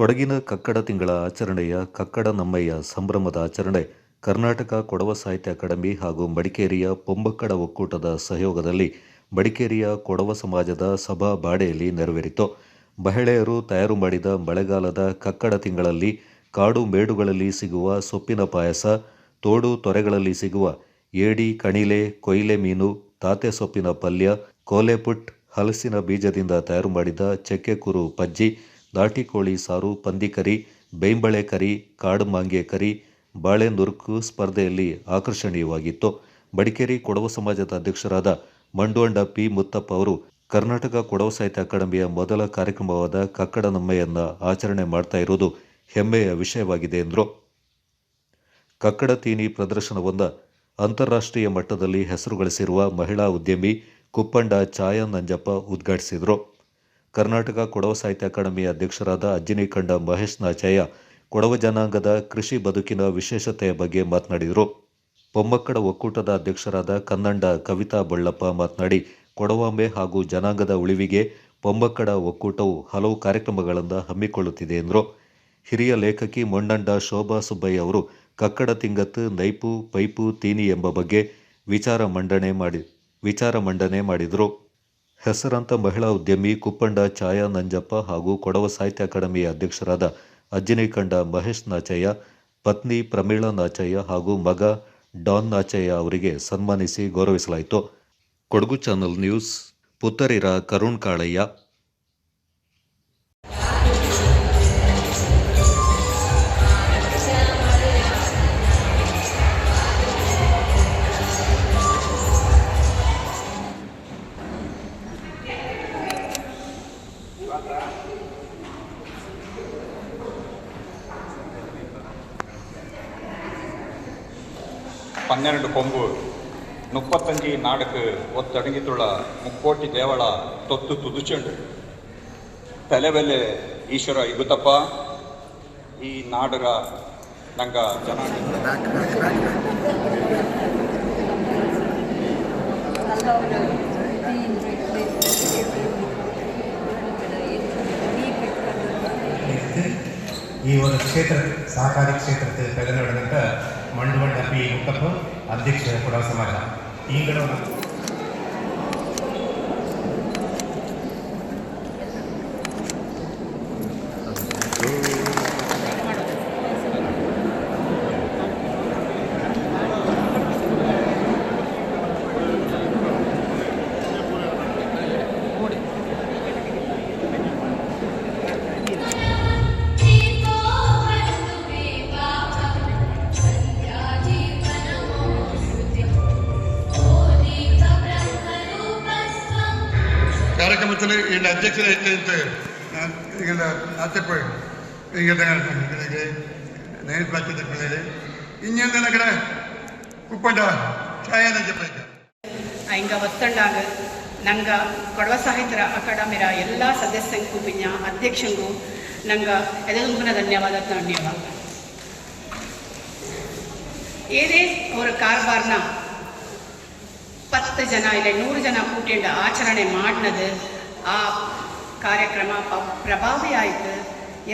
ಕೊಡಗಿನ ಕಕ್ಕಡ ತಿಂಗಳ ಆಚರಣೆಯ ಕಕ್ಕಡ ನಮ್ಮಯ್ಯ ಸಂಭ್ರಮದ ಆಚರಣೆ ಕರ್ನಾಟಕ ಕೊಡವ ಸಾಹಿತ್ಯ ಅಕಾಡೆಮಿ ಹಾಗೂ ಮಡಿಕೇರಿಯ ಪೊಂಬಕ್ಕಡ ಒಕ್ಕೂಟದ ಸಹಯೋಗದಲ್ಲಿ ಮಡಿಕೇರಿಯ ಕೊಡವ ಸಮಾಜದ ಸಭಾ ಬಾಡೆಯಲ್ಲಿ ನೆರವೇರಿತು. ಮಹಿಳೆಯರು ತಯಾರು ಮಾಡಿದ ಮಳೆಗಾಲದ ಕಕ್ಕಡ ತಿಂಗಳಲ್ಲಿ ಕಾಡು ಮೇಡುಗಳಲ್ಲಿ ಸಿಗುವ ಸೊಪ್ಪಿನ ಪಾಯಸ, ತೋಡು ತೊರೆಗಳಲ್ಲಿ ಸಿಗುವ ಏಡಿ, ಕಣಿಲೆ, ಕೊಯ್ಲೆ ಮೀನು, ತಾತೆ ಸೊಪ್ಪಿನ ಪಲ್ಯ, ಕೋಲೆಪುಟ್, ಹಲಸಿನ ಬೀಜದಿಂದ ತಯಾರು ಮಾಡಿದ ಚಕ್ಕೆ ಕುರು ಪಜ್ಜಿ ನಾಟಿ ಕೋಳಿ ಸಾರು ಪಂದಿಕರಿ ಬೇಂಬಳೆ ಕರಿ, ಕಾಡು ಮಾಂಗೆ ಕರಿ, ಬಾಳೆ ನುರುಕು ಸ್ಪರ್ಧೆಯಲ್ಲಿ ಆಕರ್ಷಣೀಯವಾಗಿತ್ತು. ಮಡಿಕೇರಿ ಕೊಡವ ಸಮಾಜದ ಅಧ್ಯಕ್ಷರಾದ ಮಂಡೋಂಡ ಪಿ. ಮುತ್ತಪ್ಪ ಅವರು ಕರ್ನಾಟಕ ಕೊಡವ ಸಾಹಿತ್ಯ ಅಕಾಡೆಮಿಯ ಮೊದಲ ಕಾರ್ಯಕ್ರಮವಾದ ಕಕ್ಕಡ ನಮ್ಮೆಯನ್ನು ಆಚರಣೆ ಮಾಡ್ತಾ ಇರೋದು ಹೆಮ್ಮೆಯ ವಿಷಯವಾಗಿದೆ ಎಂದರು. ಕಕ್ಕಡ ತೀನಿ ಪ್ರದರ್ಶನವೊಂದ ಅಂತಾರಾಷ್ಟ್ರೀಯ ಮಟ್ಟದಲ್ಲಿ ಹೆಸರು ಗಳಿಸಿರುವ ಮಹಿಳಾ ಉದ್ಯಮಿ ಕುಪ್ಪಂಡ ಛಾಯಾ ನಂಜಪ್ಪ ಉದ್ಘಾಟಿಸಿದರು. ಕರ್ನಾಟಕ ಕೊಡವ ಸಾಹಿತ್ಯ ಅಕಾಡೆಮಿಯ ಅಧ್ಯಕ್ಷರಾದ ಅಜ್ಜಿನಿಕಂಡ ಮಹೇಶ್ ನಾಚಯ್ಯ ಕೊಡವ ಜನಾಂಗದ ಕೃಷಿ ಬದುಕಿನ ವಿಶೇಷತೆಯ ಬಗ್ಗೆ ಮಾತನಾಡಿದರು. ಪೊಮ್ಮಕ್ಕಡ ಒಕ್ಕೂಟದ ಅಧ್ಯಕ್ಷರಾದ ಕನ್ನಂಡ ಕವಿತಾ ಬಳ್ಳಪ್ಪ ಮಾತನಾಡಿ, ಕೊಡವಾಂಬೆ ಹಾಗೂ ಜನಾಂಗದ ಉಳಿವಿಗೆ ಪೊಂಬಕ್ಕಡ ಒಕ್ಕೂಟವು ಹಲವು ಕಾರ್ಯಕ್ರಮಗಳನ್ನು ಹಮ್ಮಿಕೊಳ್ಳುತ್ತಿದೆ ಎಂದರು. ಹಿರಿಯ ಲೇಖಕಿ ಮೊಂಡಂಡ ಶೋಭಾ ಸುಬ್ಬಯ್ಯ ಅವರು ಕಕ್ಕಡ ತಿಂಗತ್ತು, ನೈಪು, ಪೈಪು, ತೀನಿ ಎಂಬ ಬಗ್ಗೆ ವಿಚಾರ ಮಂಡನೆ ಮಾಡಿ, ವಿಚಾರ ಮಂಡನೆ ಮಾಡಿದರು. ಹೆಸರಾಂತ ಮಹಿಳಾ ಉದ್ಯಮಿ ಕುಪ್ಪಂಡ ಛಾಯಾ ನಂಜಪ್ಪ ಹಾಗೂ ಕೊಡವ ಸಾಹಿತ್ಯ ಅಕಾಡೆಮಿಯ ಅಧ್ಯಕ್ಷರಾದ ಅಜ್ಜಿನಿಕಂಡ ಮಹೇಶ್ ನಾಚಯ್ಯ, ಪತ್ನಿ ಪ್ರಮೀಳಾ ನಾಚಯ್ಯ ಹಾಗೂ ಮಗ ಡಾನ್ ನಾಚಯ್ಯ ಅವರಿಗೆ ಸನ್ಮಾನಿಸಿ ಗೌರವಿಸಲಾಯಿತು. ಕೊಡಗು ಚಾನಲ್ ನ್ಯೂಸ್ ಪುತ್ತರಿರ ಕರುಣ್ ಕಾಳಯ್ಯ பன்னிரண்டு கொம்பு முப்பத்தஞ்சு நாடுக்கு ஒத்தடங்கித்துள்ள ಮುಕ್ಕೋಟಿ ದೇವಳ ತೊತ್ತು ತುದುಚಂಡು ತಲೆಬೆಲೆ ಈಶ್ವರ ಇಗುತ್ತಪ್ಪ ಈ ನಾಡುಗ ನಂಗ ಜನಾಂಗ ಈ ಒಂದು ಕ್ಷೇತ್ರ ಸಹಕಾರಿ ಕ್ಷೇತ್ರಕ್ಕೆ ತೆಗೆದುಕೊಂಡಂತ ಮಂಡವಂಡ ಪಿ ಮುತ್ತಪ್ಪ ಅಧ್ಯಕ್ಷ ಕೊಡ ಸಮಾಜ. ಈಗಲೂ ಕಾರ್ಯಕ್ರಮದಲ್ಲಿ இந்த ಅಧ್ಯಕ್ಷರ ಇತ್ತು ನಾನು ಈಗೆಲ್ಲ ಆಚೆಪೋಯ್ ಈಗೆಲ್ಲ ನನಗೆ ನೆನಪಾಕಿದ ಪಿಳ್ಳೆಗೆ ಇನ್ನೊಂದು ನಗರ ಉಪ್ಪಂಡ ಛಾಯಾನ ಜಪಾಯ್ಕ ಹಿಂಗ ಒತ್ತಂಡಾಗ ನಂಗ ಕೊಡವ ಸಾಹಿತ್ಯ ಅಕಾಡೆಮಿರ ಎಲ್ಲ ಸದಸ್ಯಂಗೂ ಪಿಂಜ ಅಧ್ಯಕ್ಷಂಗೂ ನಂಗ ಎದಗುಂಪಿನ ಧನ್ಯವಾದ ಧನ್ಯವಾದ ಏನೇ ಅವರ ಕಾರ್ಬಾರ್ನ ಪತ್ತು ಜನ ಇಲ್ಲ ನೂರು ಜನ ಕೂಟಿಂಡ ಆಚರಣೆ ಮಾಡಿನದು ಆ ಕಾರ್ಯಕ್ರಮ ಪ ಪ್ರಭಾವಿ ಆಯಿತು.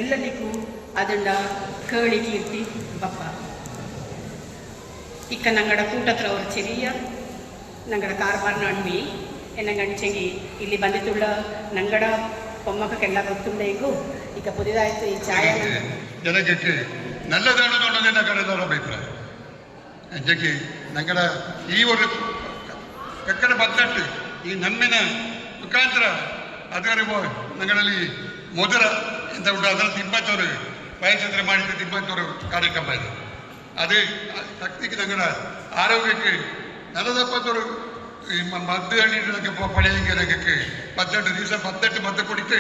ಎಲ್ಲದಕ್ಕೂ ಅದನ್ನು ಕೇಳಿ ಕೀರ್ತಿ ಬಪ್ಪ ಇಕ್ಕ ನಂಗಡ ಕೂಟತ್ರ ಅವರು ಚಿರಿಯ, ನಂಗಡ ಕಾರ್ಬಾರ್ ನಂಬಿ ಎನ್ನಂಗಿ ಇಲ್ಲಿ ಬಂದಿದ್ದುಳ್ಳ ನಂಗಡ ಪೊಮ್ಮಕ್ಕೆಲ್ಲ ಗೊತ್ತುಂಬೇಕು ಈಗ ಪುದಿದಾಯ್ತು ಈ ಚಾಯ ಜನಜಕ್ಕೆ ನಲ್ಲದಾಣದ ಒಳ್ಳೆದನ್ನ ಕರೆದವರ ಅಭಿಪ್ರಾಯ. ನಿಜಕ್ಕೆ ನಂಗಡ ಈ ಒಂದು ಕಕ್ಕಡ ಬದ್ದಟ್ಟು ಈ ನಮ್ಮಿನ ಮುಖಾಂತರ ಅದರಲ್ಲಿ ನಗಳಲ್ಲಿ ಮೊದಲ ಎಂತ ಉಂಟು ಅದರಲ್ಲಿ ಇಪ್ಪತ್ತವರು ವಯಸ್ಸಂದ್ರೆ ಮಾಡಿದ ಇಪ್ಪತ್ತವರು ಕಾರ್ಯಕ್ರಮ ಇದೆ ಅದೇ ಶಕ್ತಿಗೆ ನಗಳ ಆರೋಗ್ಯಕ್ಕೆ ನಲದಪ್ಪತ್ತವರು மத்து அள்ளிட்டு இருக்க பழையங்க எனக்கு பத்தெட்டு திவசம் பத்தெட்டு மத்து கொடுத்து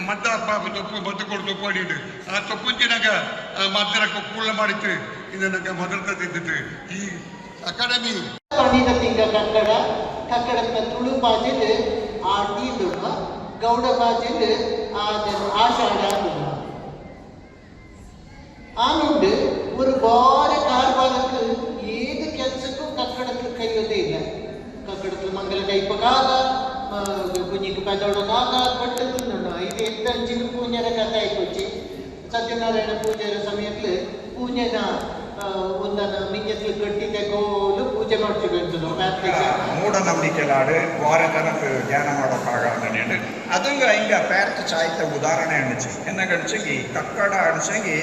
மத்த அப்பா தொப்பு மத்து கொடு தொப்பு அடிட்டு அந்த தொப்புஞ்சி நாங்கள் மத்திர கூள்ள மாடித்து இந்த நாங்கள் மதுரத்தை திட்டுட்டு ಅಕಾಡೆಮಿ ಪಂಡಿತ ಸಿಂಗ ಕನ್ನಡ ಕಕ್ಕಡದ ತುಳು ಭಾಷೆಲ್ ಆಟೀದುಗ ಗೌಡ ಭಾಷೆಲ್ ಆಷಾಢ ಆನುಂಡು ഒരു ഭാര കാൽഭാഗത്ത് ഏത് കെൽസക്കും കക്കടത്തിൽ കഴിയുന്നില്ല കക്കടത്തിൽ മംഗല കൈപ്പകാക കുഞ്ഞിക്ക് പതോടകാക പെട്ട് തിന്നുണ്ടോ? ഇത് എന്ത് അഞ്ചിന് പൂഞ്ഞര കത്തായി കൊച്ചി സത്യനാരായണ പൂജയുടെ സമയത്തിൽ പൂഞ്ഞന ಒಂದನ್ನು ಮಿಂಗಸ್ಗೆ ಕಟ್ಟಿಗೆ ಗೋಲು ಪೂಜೆ ಮಾಡ್ತಿರ್ತದೋ ಮೂಢನಂಬಿಕೆಲಾಡು ವಾರದನ ಧ್ಯಾನ ಮಾಡೋಕ್ಕಾಗಂದೇನು ಅದಂಗ ಹಿಂಗ ಪೇರ್ತ ಚಾಯ್ತ ಉದಾಹರಣೆ ಅನಿಸಿ ಎನ್ನ ಗಣಿಸಿಗೆ ಕಕ್ಕಡ ಅನಿಸಿಗೆ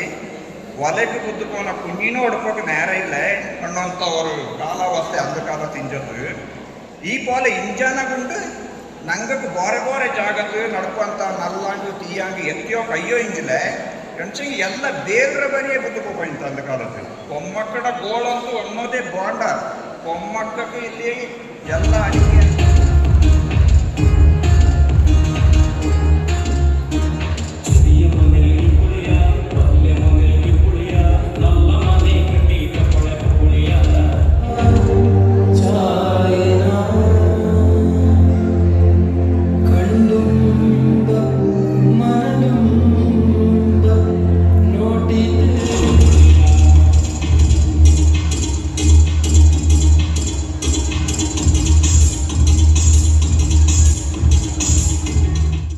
ಒಲೆಗೆ ಕುದ್ದುಕೋನ ಕುಂಜಿನೂ ಹೊಡ್ಕೋಕೆ ನೇರ ಇಲ್ಲ ಅನ್ನೋಂಥ ಅವರು ಕಾಲಾವಸ್ಥೆ ಅಂಧಕಾಲ ತಿಂಜದ್ದು ಈ ಪೋಲೆ ಇಂಜಾನಗುಂಡು ನಂಗಕ್ಕೆ ಬೋರೆ ಬೋರೆ ಜಾಗದ್ದು ನಡ್ಕೊಂತ ನಲ್ಲಾಂಡು ತೀಯಾಂಗು ಎತ್ತಿಯೋ ಕೈಯೋ ಇಂಜಿಲೆ ಎಣ್ಸಂಗಿ ಎಲ್ಲ ಬೇರೆ ಬರಿಯೇ ಬದುಕೋಪಾಯ್ತು ಅಂದ ಕಾಲದಲ್ಲಿ ಕೊಮ್ಮಕ್ಕಡ ಗೋಳಂತೂ ಅನ್ನೋದೇ ಬಾಂಡ. ಕೊಮ್ಮಕ್ಕಕ್ಕೆ ಇಲ್ಲಿ ಎಲ್ಲ ಅಡಿಗೆ